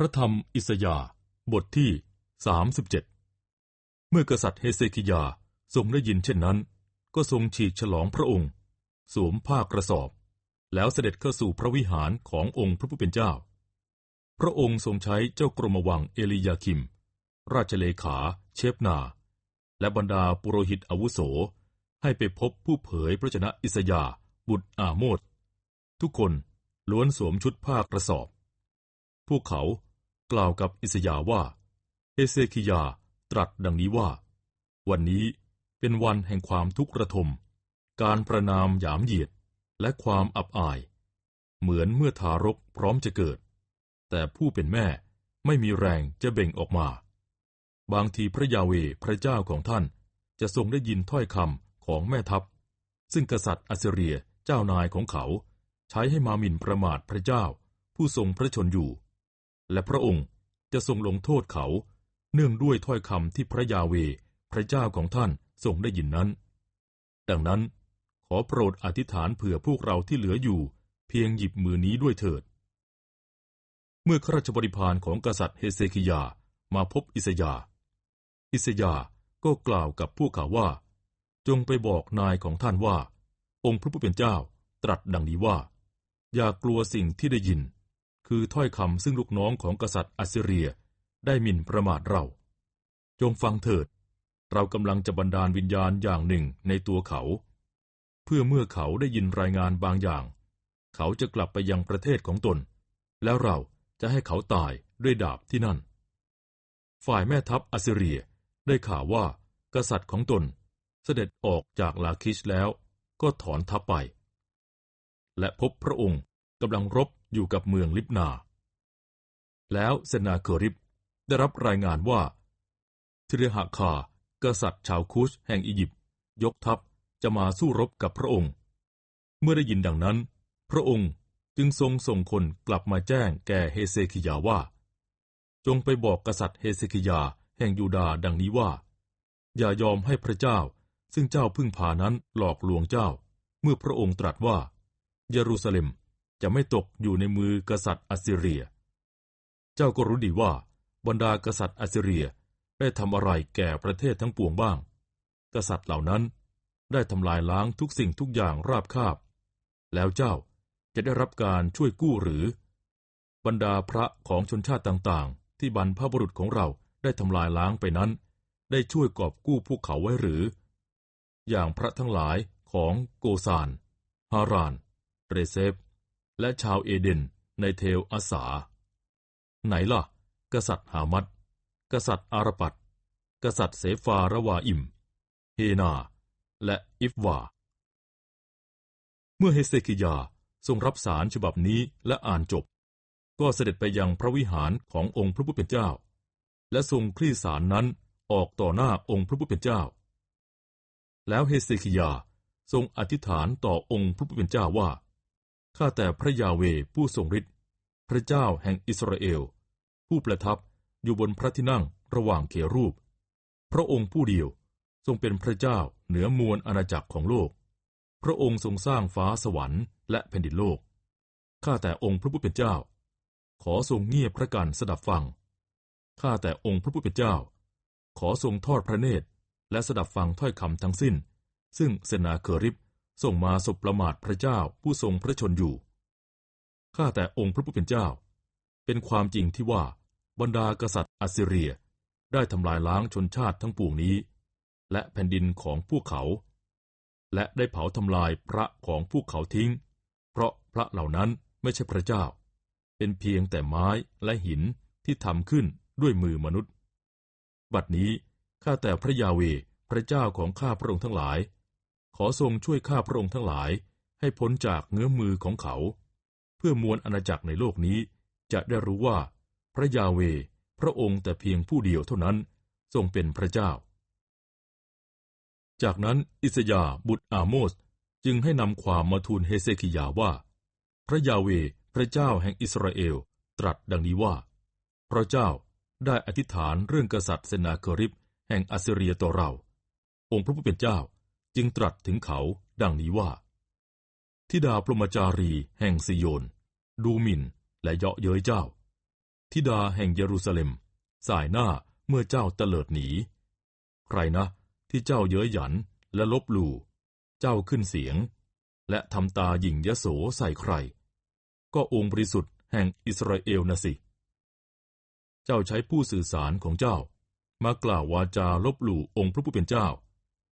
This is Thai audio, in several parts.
พระธรรมอิสยาบทที่ 37 เมื่อกษัตริย์เฮเซคิยาทรงได้ยินเช่นนั้น ก็ทรงฉีกฉลองพระองค์ สวมผ้ากระสอบ แล้วเสด็จเข้าสู่พระวิหารขององค์พระผู้เป็นเจ้า พระองค์ทรงใช้เจ้ากรมวังเอลียาคิม ราชเลขาเชฟนา และบรรดาปุโรหิตอาวุโสให้ไปพบผู้เผยพระชนะอิสยาบุตรอาโมดทุกคนล้วนสวมชุดผ้ากระสอบ พวกเขา กล่าวกับอิสยาว่า เอเซคิยาตรัสดังนี้ว่า วันนี้เป็นวันแห่งความทุกข์ระทม การประนามหยามเหยียดและความอับอาย เหมือนเมื่อทารกพร้อมจะเกิด แต่ผู้เป็นแม่ไม่มีแรงจะเบ่งออกมา บางทีพระยาเวพระเจ้าของท่านจะทรงได้ยินถ้อยคำของแม่ทัพ ซึ่งกษัตริย์อัสเรียเจ้านายของเขา ใช้ให้มาหมิ่นประมาทพระเจ้า ผู้ทรงพระชนอยู่ และพระองค์จะทรงลงโทษเขา เนื่องด้วยถ้อยคำที่พระยาเว พระเจ้าของท่านทรงได้ยินนั้น ดังนั้น ขอโปรดอธิษฐานเผื่อพวกเราที่เหลืออยู่ เพียงหยิบมือนี้ด้วยเถิด เมื่อข้าราชบริพารของกษัตริย์เฮเซคิยามาพบอิสยา อิสยาก็กล่าวกับพวกเขาว่า จงไปบอกนายของท่านว่า องค์พระผู้เป็นเจ้าตรัสดังนี้ว่า อย่ากลัวสิ่งที่ได้ยิน คือถ้อยคำซึ่งลูกน้องของกษัตริย์อัสซีเรียได้หมิ่นประมาทเรา จงฟังเถิด เรากำลังจะบันดาลวิญญาณอย่างหนึ่งในตัวเขา เพื่อเมื่อเขาได้ยินรายงานบางอย่าง เขาจะกลับไปยังประเทศของตน แล้วเราจะให้เขาตายด้วยดาบที่นั่น ฝ่ายแม่ทัพอัสซีเรียได้ข่าวว่า กษัตริย์ของตนเสด็จออกจากลาคิชแล้วก็ถอนทัพไป และพบพระองค์ กำลังรบอยู่กับเมืองลิบนา แล้วเซนาเคริบได้รับรายงานว่าทิเรหาคา กษัตริย์ชาวคุชแห่งอียิปต์ยกทัพจะมาสู้รบกับพระองค์ เมื่อได้ยินดังนั้น พระองค์จึงทรงส่งคนกลับมาแจ้งแก่เฮเซคิยาว่า จงไปบอกกษัตริย์เฮเซคิยาแห่งยูดาดังนี้ว่า อย่ายอมให้พระเจ้าซึ่งเจ้าพึ่งพานั้นหลอกลวงเจ้า เมื่อพระองค์ตรัสว่า เยรูซาเล็ม จะไม่ตกอยู่ในมือกษัตริย์อัสซีเรีย เจ้าก็รู้ดีว่า บรรดากษัตริย์อัสซีเรียได้ทำอะไรแก่ประเทศทั้งปวงบ้าง กษัตริย์เหล่านั้นได้ทำลายล้างทุกสิ่งทุกอย่างราบคาบ แล้วเจ้าจะได้รับการช่วยกู้หรือ บรรดาพระของชนชาติต่างๆ ที่บรรพบุรุษของเราได้ทำลายล้างไปนั้น ได้ช่วยกอบกู้พวกเขาไว้หรือ อย่างพระทั้งหลายของโกซาน ฮาราน เรเซฟ และชาวเอเดนในเทลอาสา ไหนล่ะ กษัตริย์ฮามัดกษัตริย์อารปัดกษัตริย์เสฟาระวาอิม เฮนา และอิฟวา เมื่อเฮเซกิยาทรงรับสารฉบับนี้และอ่านจบ ก็เสด็จไปยังพระวิหารขององค์พระผู้เป็นเจ้า และทรงคลี่สารนั้นออกต่อหน้าองค์พระผู้เป็นเจ้า แล้วเฮเซคิยาทรงอธิษฐานต่อองค์พระผู้เป็นเจ้าว่า ข้าแต่พระยาเวผู้ทรงฤทธิ์พระเจ้าแห่งอิสราเอล ผู้ประทับอยู่บนพระที่นั่งระหว่างเขรูป พระองค์ผู้เดียวทรงเป็นพระเจ้าเหนือมวลอาณาจักรของโลก พระองค์ทรงสร้างฟ้าสวรรค์และแผ่นดินโลก ข้าแต่องค์พระผู้เป็นเจ้า ขอทรงเงียบพระกันสดับฟัง ข้าแต่องค์พระผู้เป็นเจ้า ขอทรงทอดพระเนตรและสดับฟังถ้อยคำทั้งสิ้น ซึ่งเสนาเคอริบ ส่งมาสบประมาทพระเจ้าผู้ทรงพระชนอยู่ ข้าแต่องค์พระผู้เป็นเจ้า เป็นความจริงที่ว่าบรรดากษัตริย์อัสซีเรียได้ทำลายล้างชนชาติทั้งปวงนี้ และแผ่นดินของพวกเขา และได้เผาทำลายพระของพวกเขาทิ้ง เพราะพระเหล่านั้นไม่ใช่พระเจ้า เป็นเพียงแต่ไม้และหินที่ทำขึ้นด้วยมือมนุษย์ บัดนี้ข้าแต่พระยาเวพระเจ้าของข้าพระองค์ทั้งหลาย ขอทรงช่วยข้าพระองค์ทั้งหลายให้พ้นจากเงื้อมือของเขา เพื่อมวลอาณาจักรในโลกนี้จะได้รู้ว่า พระยาเว พระองค์แต่เพียงผู้เดียวเท่านั้นทรงเป็นพระเจ้า จากนั้นอิสยาบุตรอาโมสจึงให้นำความมาทูลเฮเซคิยาว่า พระยาเว พระเจ้าแห่งอิสราเอลตรัสดังนี้ว่า พระเจ้าได้อธิษฐานเรื่องกษัตริย์เซนาเคริบแห่งอัสเรียต่อเรา องค์พระผู้เป็นเจ้า จึงตรัสถึงเขาดังนี้ว่า ทิดาพรหมจารีแห่งสิโยน ดูหมิ่นและเยาะเย้ยเจ้าธิดาแห่งเยรูซาเล็ม สายหน้าเมื่อเจ้าเตลิดหนี ใครนะ ที่เจ้าเย้ยหยันและลบหลู่เจ้าขึ้นเสียง และทำตาหยิ่งยโสใส่ใคร ก็องค์บริสุทธิ์แห่งอิสราเอลนะสิ เจ้าใช้ผู้สื่อสารของเจ้ามากล่าววาจาลบหลู่องค์พระผู้เป็นเจ้า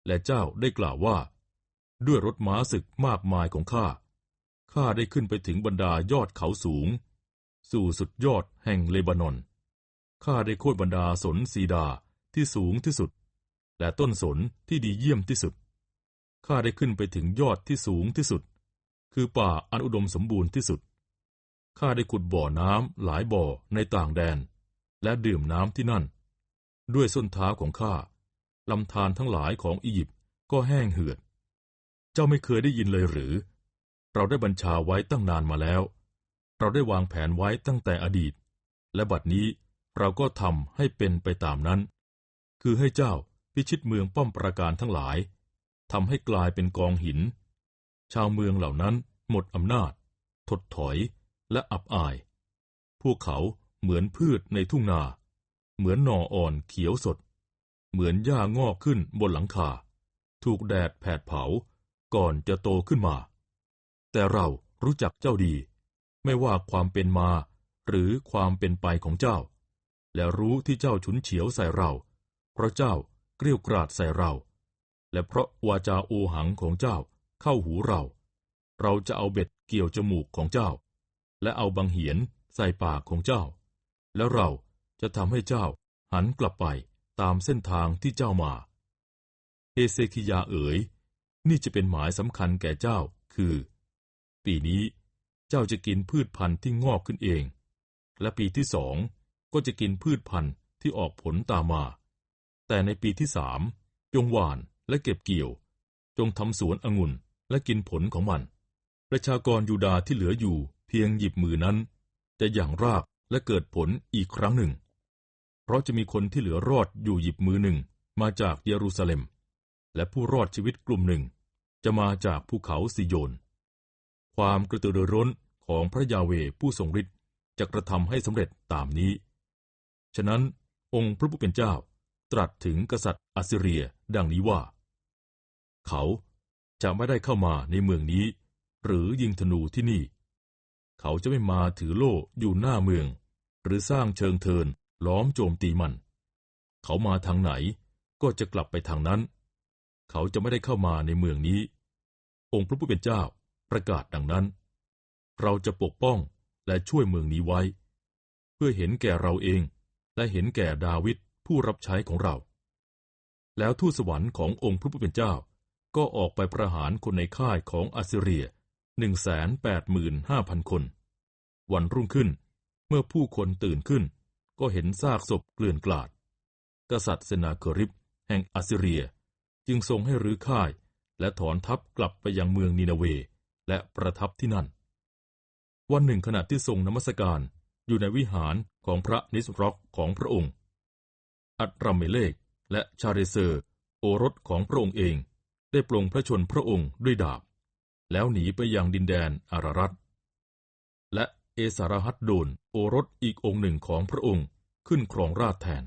และเจ้าได้กล่าวว่า ด้วยรถม้าศึกมากมายของข้า ข้าได้ขึ้นไปถึงบรรดายอดเขาสูง สู่สุดยอดแห่งเลบานอน ข้าได้โค่นบรรดาสนซีดาที่สูงที่สุด และต้นสนที่ดีเยี่ยมที่สุด ข้าได้ขึ้นไปถึงยอดที่สูงที่สุด คือป่าอันอุดมสมบูรณ์ที่สุด ข้าได้ขุดบ่อน้ำหลายบ่อในต่างแดน และดื่มน้ำที่นั่น ด้วยส้นเท้าของข้า ลำธารทั้งหลายของอียิปต์ก็แห้งเหือด เจ้าไม่เคยได้ยินเลยหรือ เราได้บัญชาไว้ตั้งนานมาแล้ว เราได้วางแผนไว้ตั้งแต่อดีต และบัดนี้เราก็ทำให้เป็นไปตามนั้น คือให้เจ้าพิชิตเมืองป้อมปราการทั้งหลายทำให้กลายเป็นกองหิน ชาวเมืองเหล่านั้นหมดอำนาจ ถดถอยและอับอาย พวกเขาเหมือนพืชในทุ่งนา เหมือนหน่ออ่อนเขียวสด เหมือนหญ้างอกขึ้นบนหลังคา ถูกแดดแผดเผาก่อนจะโตขึ้นมา แต่เรารู้จักเจ้าดี ไม่ว่าความเป็นมาหรือความเป็นไปของเจ้า และรู้ที่เจ้าฉุนเฉียวใส่เรา เพราะเจ้าเกลี้ยกราดใส่เรา และเพราะวาจาโอหังของเจ้าเข้าหูเรา เราจะเอาเบ็ดเกี่ยวจมูกของเจ้า และเอาบังเหียนใส่ปากของเจ้า แล้วเราจะทำให้เจ้าหันกลับไป ตามเส้นทางที่เจ้ามา เอเซคิยาเอ๋ย นี่จะเป็นหมายสำคัญแก่เจ้า คือ ปีนี้เจ้าจะกินพืชพันธุ์ที่งอกขึ้นเอง และปีที่สองก็จะกินพืชพันธุ์ที่ออกผลตามมา แต่ในปีที่สามจงหว่านและเก็บเกี่ยว จงทำสวนองุ่นและกินผลของมัน ประชากรยูดาห์ที่เหลืออยู่เพียงหยิบมือนั้น จะอย่างรากและเกิดผลอีกครั้งหนึ่ง เพราะจะมีคนที่เหลือรอดอยู่หยิบมือหนึ่งมาจากเยรูซาเล็ม และผู้รอดชีวิตกลุ่มหนึ่ง จะมาจากภูเขาซิโยน ความกระตือรือร้นของพระยาเวผู้ทรงฤทธิ์จะกระทำให้สำเร็จตามนี้ ฉะนั้นองค์พระผู้เป็นเจ้าตรัสถึงกษัตริย์อัสซีเรียดังนี้ว่า เขาจะไม่ได้เข้ามาในเมืองนี้ หรือยิงธนูที่นี่ เขาจะไม่มาถือโล่อยู่หน้าเมือง หรือสร้างเชิงเทิน ล้อมโจมตีมัน เขามาทางไหนก็จะกลับไปทางนั้น เขาจะไม่ได้เข้ามาในเมืองนี้ องค์พระผู้เป็นเจ้าประกาศดังนั้น เราจะปกป้องและช่วยเมืองนี้ไว้ เพื่อเห็นแก่เราเองและเห็นแก่ดาวิดผู้รับใช้ของเรา แล้วทูตสวรรค์ขององค์พระผู้เป็นเจ้าก็ออกไปประหารคนในค่ายของอัสซีเรียหนึ่งแสนแปดหมื่นห้าพันคน วันรุ่งขึ้นเมื่อผู้คนตื่นขึ้น ก็เห็นซากศพเกลื่อนกลาด กษัตริย์เซนาเคริบแห่งอัสซีเรีย จึงทรงให้รื้อค่ายและถอนทัพกลับไปยังเมืองนินาเว และประทับที่นั่น วันหนึ่งขณะที่ทรงนมัสการอยู่ในวิหารของพระนิสรอกของพระองค์ อัตรัมเมเลกและชาเรเซอร์ โอรสของพระองค์เอง ได้ปลงพระชนพระองค์ด้วยดาบ แล้วหนีไปยังดินแดนอารารัต เอสารหัดโดนโอรสอีกองค์หนึ่งของพระองค์ขึ้นครองราชแทน